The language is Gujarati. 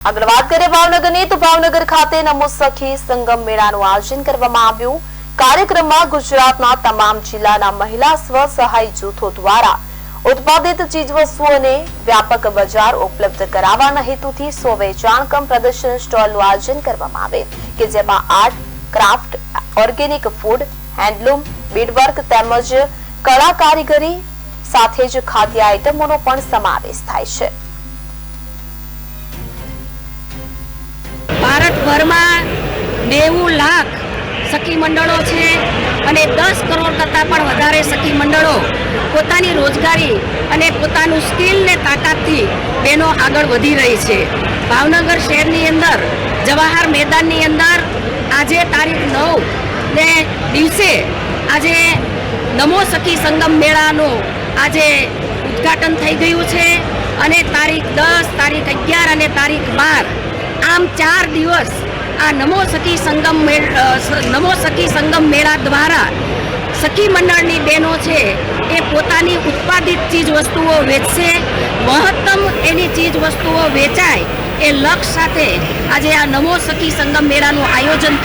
આગળ વાત કરીએ ભાવનગરની, તો ભાવનગર ખાતે નમો સખી સંગમ મેળાનું આયોજન કરવામાં આવ્યું. કાર્યક્રમમાં ગુજરાતના તમામ જિલ્લાના મહિલા સ્વ સહાય જૂથો દ્વારા ઉત્પાદિત ચીજવસ્તુઓને વ્યાપક બજાર ઉપલબ્ધ કરાવવાના હેતુથી સો વેચાણ કમ પ્રદર્શન સ્ટોલનું આયોજન કરવામાં આવે કે જેમાં art, craft, organic food, handloom, beadwork તેમજ કળા કારીગરી સાથે જ ખાદ્ય આઇટમોનો પણ સમાવેશ થાય છે. ભારતભરમાં નેવું લાખ સખી મંડળો છે અને દસ કરોડ કરતાં પણ વધારે સખી મંડળો પોતાની રોજગારી અને પોતાનું સ્કિલ તાકાતથી બહેનો આગળ વધી રહી છે. ભાવનગર શહેરની અંદર, જવાહર મેદાનની અંદર આજે તારીખ નવ ને દિવસે આજે નમો સખી સંગમ મેળાનું આજે ઉદ્ઘાટન થઈ ગયું છે અને તારીખ દસ, તારીખ અગિયાર અને તારીખ બાર આમ ચાર દિવસ આ નમો સખી સંગમ નમો સખી સંગમ મેળા દ્વારા સખી મંડળની બહેનો છે એ પોતાની ઉત્પાદિત ચીજ વસ્તુઓ વેચશે, મહત્તમ એની ચીજ વસ્તુઓ વેચાય એ લક્ષ્ય સાથે આજે આ નમો સખી સંગમ મેળાનું આયોજન